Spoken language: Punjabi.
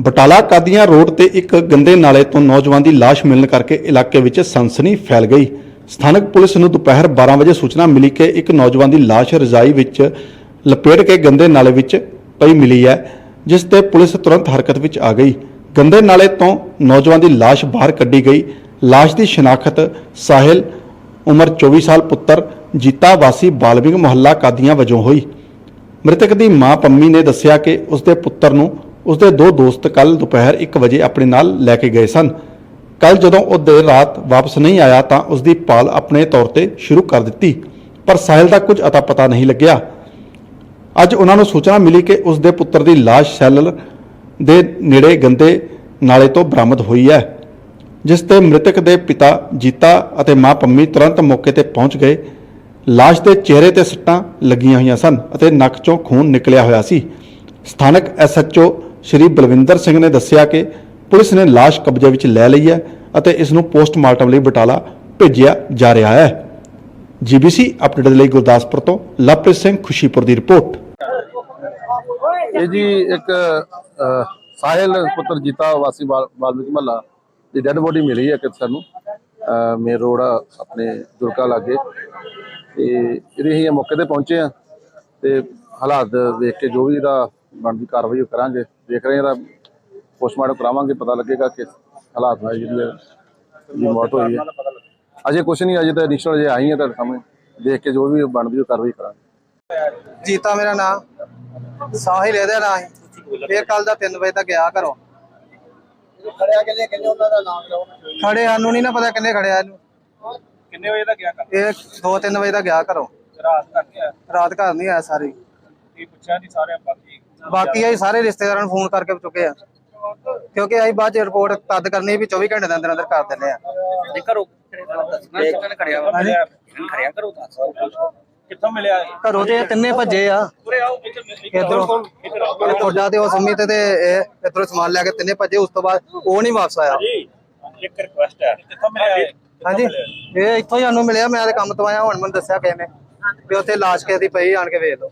ਬਟਾਲਾ ਕਾਦੀਆਂ ਰੋਡ ਤੇ ਇੱਕ ਗੰਦੇ ਨਾਲੇ ਤੋਂ ਨੌਜਵਾਨ ਦੀ ਲਾਸ਼ ਮਿਲਣ ਕਰਕੇ ਇਲਾਕੇ ਵਿੱਚ ਸਨਸਨੀ ਫੈਲ ਗਈ। ਸਥਾਨਕ ਪੁਲਿਸ ਨੂੰ ਦੁਪਹਿਰ 12 ਵਜੇ ਸੂਚਨਾ ਮਿਲੀ ਕਿ ਇੱਕ ਨੌਜਵਾਨ ਦੀ ਲਾਸ਼ ਰਜ਼ਾਈ ਵਿੱਚ ਲਪੇਟ ਕੇ ਗੰਦੇ ਨਾਲੇ ਵਿੱਚ ਪਈ ਮਿਲੀ ਹੈ, ਜਿਸ ਤੇ ਪੁਲਿਸ ਤੁਰੰਤ ਹਰਕਤ ਵਿੱਚ ਆ ਗਈ। ਗੰਦੇ ਨਾਲੇ ਤੋਂ ਨੌਜਵਾਨ ਦੀ ਲਾਸ਼ ਬਾਹਰ ਕੱਢੀ ਗਈ। ਲਾਸ਼ ਦੀ ਸ਼ਨਾਖਤ ਸਾਹਿਲ, ਉਮਰ 24 ਸਾਲ, ਪੁੱਤਰ ਜੀਤਾ ਵਾਸੀ ਬਾਲਵਿੰਗ ਮੁਹੱਲਾ ਕਾਦੀਆਂ ਵਜੋਂ ਹੋਈ। ਮ੍ਰਿਤਕ ਦੀ ਮਾਂ ਪੰਮੀ ਨੇ ਦੱਸਿਆ ਕਿ ਉਸਦੇ ਪੁੱਤਰ ਨੂੰ ਉਸਦੇ ਦੋ ਦੋਸਤ ਕੱਲ ਦੁਪਹਿਰ 1 ਵਜੇ ਆਪਣੇ ਨਾਲ ਲੈ ਕੇ ਗਏ ਸਨ। ਕੱਲ ਜਦੋਂ ਉਹ ਦੇਰ ਰਾਤ ਵਾਪਸ ਨਹੀਂ ਆਇਆ ਤਾਂ ਉਸਦੀ ਭਾਲ ਆਪਣੇ ਤੌਰ ਤੇ ਸ਼ੁਰੂ ਕਰ ਦਿੱਤੀ, ਪਰ ਸਾਹਿਲ ਦਾ ਕੁਝ ਅਤਾ ਪਤਾ ਨਹੀਂ ਲੱਗਿਆ। ਅੱਜ ਉਹਨਾਂ ਨੂੰ ਸੂਚਨਾ ਮਿਲੀ ਕਿ ਉਸਦੇ ਪੁੱਤਰ ਦੀ ਲਾਸ਼ ਸੈਲਰ ਦੇ ਨੇੜੇ ਗੰਦੇ ਨਾਲੇ ਤੋਂ ਬਰਾਮਦ ਹੋਈ ਹੈ, ਜਿਸ ਤੇ ਮ੍ਰਿਤਕ ਦੇ ਪਿਤਾ ਜੀਤਾ ਅਤੇ ਮਾਂ ਪੰਮੀ ਤੁਰੰਤ ਮੌਕੇ ਤੇ ਪਹੁੰਚ ਗਏ। ਲਾਸ਼ ਦੇ ਚਿਹਰੇ ਤੇ ਸੱਟਾਂ ਲੱਗੀਆਂ ਹੋਈਆਂ ਸਨ ਅਤੇ ਨੱਕ 'ਚੋਂ ਖੂਨ ਨਿਕਲਿਆ ਹੋਇਆ ਸੀ। ਸਥਾਨਕ ਐਸਐਚਓ ਸ਼੍ਰੀ ਬਲਵਿੰਦਰ ਸਿੰਘ ਨੇ ਦੱਸਿਆ ਕਿ ਪੁਲਿਸ ਨੇ ਲਾਸ਼ ਕਬਜ਼ੇ ਵਿੱਚ ਲੈ ਲਈ ਹੈ ਅਤੇ ਇਸ ਨੂੰ ਪੋਸਟਮਾਰਟਮ ਲਈ ਬਟਾਲਾ ਭੇਜਿਆ ਜਾ ਰਿਹਾ ਹੈ। ਜੀਬੀਸੀ ਅਪਡੇਟ ਲਈ ਗੁਰਦਾਸਪੁਰ ਤੋਂ ਲਵਪ੍ਰੀਤ ਸਿੰਘ, ਖੁਸ਼ੀਪੁਰ ਦੀ ਰਿਪੋਰਟ। ਇਹ ਜੀ ਇੱਕ ਸਾਹਿਲ ਪੁੱਤਰ ਜੀਤਾ ਵਾਸੀ ਬਾਲ- ਮਹੱਲਾ ਦੀ ਡੈੱਡ ਬੋਡੀ ਮਿਲੀ ਹੈ ਕਿ ਸਾਨੂੰ। ਮੇਨ ਰੋਡ ਆਪਣੇ ਦੁਰਗਾ ਲਾਗੇ। ਤੇ ਇਹਦੇ ਅਸੀਂ ਮੌਕੇ ਤੇ ਪਹੁੰਚੇ ਆ ਤੇ ਹਾਲਾਤ ਦੇਖ ਕੇ ਜੋ ਵੀ ਇਹਦਾ ਬਣਦੀ ਕਾਰਵਾਈ ਉਹ ਕਰਾਂਗੇ। ਦੇਖ ਰਹੇ ਹਾਂ ਇਹਦਾ ਪੋਸਟਮਾਰਟਮ ਕਰਾਵਾਂਗੇ ਪਤਾ ਲੱਗੇਗਾ ਕਿ ਹਾਲਾਤ ਜਿਹੜੀ ਹੈ ਦੀ ਮੌਤ ਹੋਈ ਹੈ। ਅਜੇ ਕੁਝ ਨਹੀਂ ਅਜੇ ਤਾਂ ਇਨੀਸ਼ੀਅਲ ਜੇ ਆਈ ਹੈ ਤੁਹਾਡੇ ਸਾਹਮਣੇ। ਦੇਖ ਕੇ ਜੋ ਵੀ ਬਣਦੀ ਉਹ ਕਾਰਵਾਈ ਕਰਾਂਗੇ। ਜੀਤਾ ਮੇਰਾ ਨਾਮ ਸਾਹਿਲ ਇਹਦਾ ਨਾਂ ਸੀ ਇਹ ਕੱਲ ਦਾ 3 ਵਜੇ ਤੱਕ ਗਿਆ ਘਰੋਂ। ਖੜਿਆ ਕਿੰਨੇ ਕਿੰਨੇ ਉਹਨਾਂ ਦਾ ਨਾਮ ਲਓ? ਖੜੇ ਸਾਨੂੰ ਨਹੀਂ ਨਾ ਪਤਾ ਕਿੰਨੇ ਖੜਿਆ ਇਹਨੂੰ। ਕਿੰਨੇ ਵਜੇ ਦਾ ਗਿਆ ਕਰ ਇਹ 2-3 ਵਜੇ ਤੱਕ ਗਿਆ ਘਰੋਂ। ਰਾਤ ਤੱਕ ਗਿਆ? ਰਾਤ ਘਰ ਨਹੀਂ ਆਇਆ ਸਾਰੀ। ਇਹ ਪੁੱਛਿਆ ਨਹੀਂ ਸਾਰੇ ਬਾਕੀ? ਬਾਕੀ ਅਸੀਂ ਸਾਰੇ ਰਿਸ਼ਤੇਦਾਰਾਂ ਨੂੰ ਫੋਨ ਕਰਕੇ ਚੁੱਕੇ ਆ। ਕਿਉਂਕਿ ਅਸੀਂ ਬਾਅਦ ਚ ਰਿਪੋਰਟ ਤਦ ਕਰਨੀ ਵੀ 24 ਘੰਟੇ ਦੇ ਅੰਦਰ ਅੰਦਰ ਕਰ ਦਿੰਦੇ ਆ। ਜੇ ਘਰੋਂ ਖੜਿਆ ਕਰੋ ਕਿੱਥੋਂ ਮਿਲਿਆ ਤੇ ਇਹ ਤਿੰਨੇ ਭੱਜੇ ਆ। ਇੱਧਰ ਤੁਹਾਡਾ ਤੇ ਉਹ ਸੰਮੀ ਤੇ ਤੇ ਇਹ ਇਧਰੋਂ ਸਮਾਨ ਲੈ ਕੇ ਤਿੰਨੇ ਭੱਜੇ ਉਸ ਤੋਂ ਬਾਅਦ ਉਹ ਨਹੀਂ ਵਾਪਸ ਆਇਆ। ਜੀ ਇੱਕ ਰਿਕੁਐਸਟ ਹੈ ਕਿੱਥੋਂ ਮਿਲਿਆ ਇਹ? ਹਾਂਜੀ। ਇਹ? ਇੱਥੋਂ ਹੀ ਸਾਨੂੰ ਮਿਲਿਆ ਮੈਂ ਤੇ ਕੰਮ ਤੋਂ ਆਇਆ ਹੁਣ ਮੈਨੂੰ ਦੱਸਿਆ ਕਿਸੇ ਨੇ ਵੀ ਉੱਥੇ ਲਾਸ਼ ਕਿਸੇ ਦੀ ਪਈ ਆਣ ਕੇ ਵੇਖ ਲਓ।